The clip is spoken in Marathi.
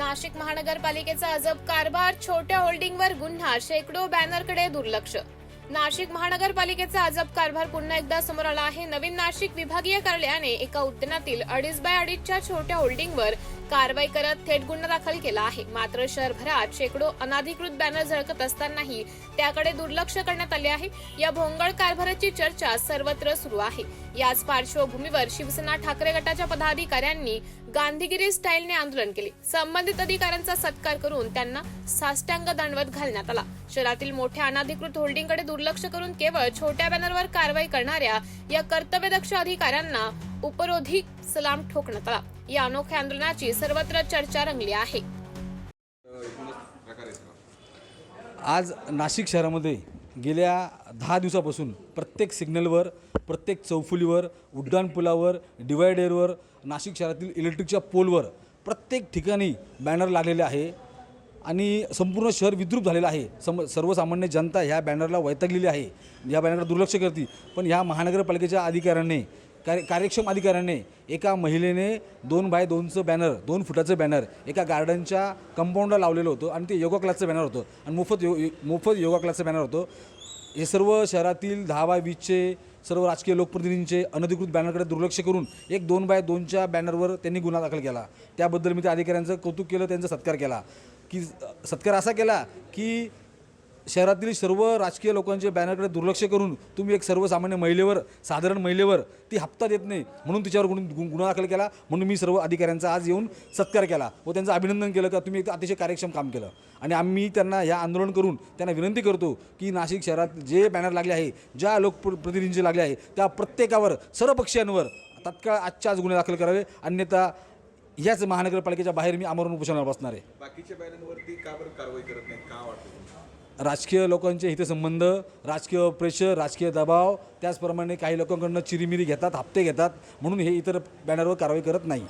नाशिक महानगरपालिकेचा अजब कारभार छोट्या होल्डिंगवर गुन्हा शेकडो बॅनरकडे दुर्लक्ष नाशिक महानगरपालिकेचा अजब कारभार पुन्हा एकदा समोर आला आहे. नवीन नाशिक विभागीय कार्यालयाने एका उद्यानातील अडीच बाय अडीचच्या छोट्या होल्डिंगवर कारवाई करत थेट गुन्हा दाखल केला आहे. मात्र शहरभरात शेकडो अनाधिकृत बॅनर झळकत असतानाही त्याकडे दुर्लक्ष करण्यात आले आहे. या भोंगळ कारभाराची चर्चा सर्वत्र सुरू आहे. याच पार्श्वभूमीवर शिवसेना ठाकरे गटाच्या पदाधिकाऱ्यांनी गांधीगिरी स्टाईलने आंदोलन केले. संबंधित अधिकाऱ्यांचा सत्कार करून त्यांना साष्टांग दंडवत घालण्यात आला. शहरातील मोठ्या अनाधिकृत होल्डिंगकडे दुर्लक्ष करून केवळ छोट्या बॅनरवर कारवाई करणाऱ्या या कर्तव्यदक्ष अधिकाऱ्यांना उपरोधिक सलाम ठोकण्यात आला. या अनोख्या आंदोलनाची सर्वत्र चर्चा रंगली आहे. आज नाशिक शहरामध्ये गेल्या दहा दिवसापासून प्रत्येक सिग्नलवर प्रत्येक चौफुलीवर उड्डाणपुलावर डिवायडरवर नाशिक शहरातील इलेक्ट्रिकच्या पोलवर प्रत्येक ठिकाणी बॅनर लागलेले आहे. आणि संपूर्ण शहर विद्रूप झालेलं आहे. सम सर्वसामान्य जनता ह्या बॅनरला वैतागलेली आहे. या बॅनरला दुर्लक्ष करते. पण ह्या महानगरपालिकेच्या अधिकाऱ्याने कार्य कार्यक्षम अधिकाऱ्याने एका महिलेने दोन बाय दोनचं बॅनर दोन फुटाचं बॅनर एका गार्डनच्या कंपाऊंडला लावलेलं होतं आणि ते योगा क्लासचं बॅनर होतं. आणि मोफत यो मोफत योगा क्लासचं बॅनर होतं. हे सर्व शहरातील दहा बाय वीसचे सर्व राजकीय लोकप्रतिनिधींचे अनधिकृत बॅनरकडे दुर्लक्ष करून एक दोन बाय दोनच्या बॅनरवर त्यांनी गुन्हा दाखल केला. त्याबद्दल मी त्या अधिकाऱ्यांचं कौतुक केलं त्यांचा सत्कार केला. की सत्कार असा केला की शहरातील सर्व राजकीय लोकांचे बॅनरकडे दुर्लक्ष करून तुम्ही एक सर्वसामान्य महिलेवर साधारण महिलेवर ती हप्ता देत नाही म्हणून तिच्यावर गुण गु- गुन्हा दाखल केला. म्हणून मी सर्व अधिकाऱ्यांचा आज येऊन सत्कार केला व त्यांचं अभिनंदन केलं का तुम्ही एक अतिशय कार्यक्षम काम केलं. आणि आम्ही त्यांना ह्या आंदोलन करून त्यांना विनंती करतो की नाशिक शहरात जे बॅनर लागले आहे ज्या लोकप्रतिनिधींचे लागले आहे त्या प्रत्येकावर सर्व पक्षांवर तात्काळ आजच्या आज गुन्हे दाखल करावे. अन्यथा ह्याच महानगरपालिकेच्या बाहेर मी आमरण उपोषणावर बसणार आहे. बाकीच्या बॅनरवरती का बरं कारवाई करत नाहीत? का वाटतं? राजकीय लोकांचे हितसंबंध राजकीय प्रेशर राजकीय दबाव त्याचप्रमाणे काही लोकांकडनं चिरीमिरी घेतात हप्ते घेतात म्हणून हे इतर बॅनरवर कारवाई करत नाही.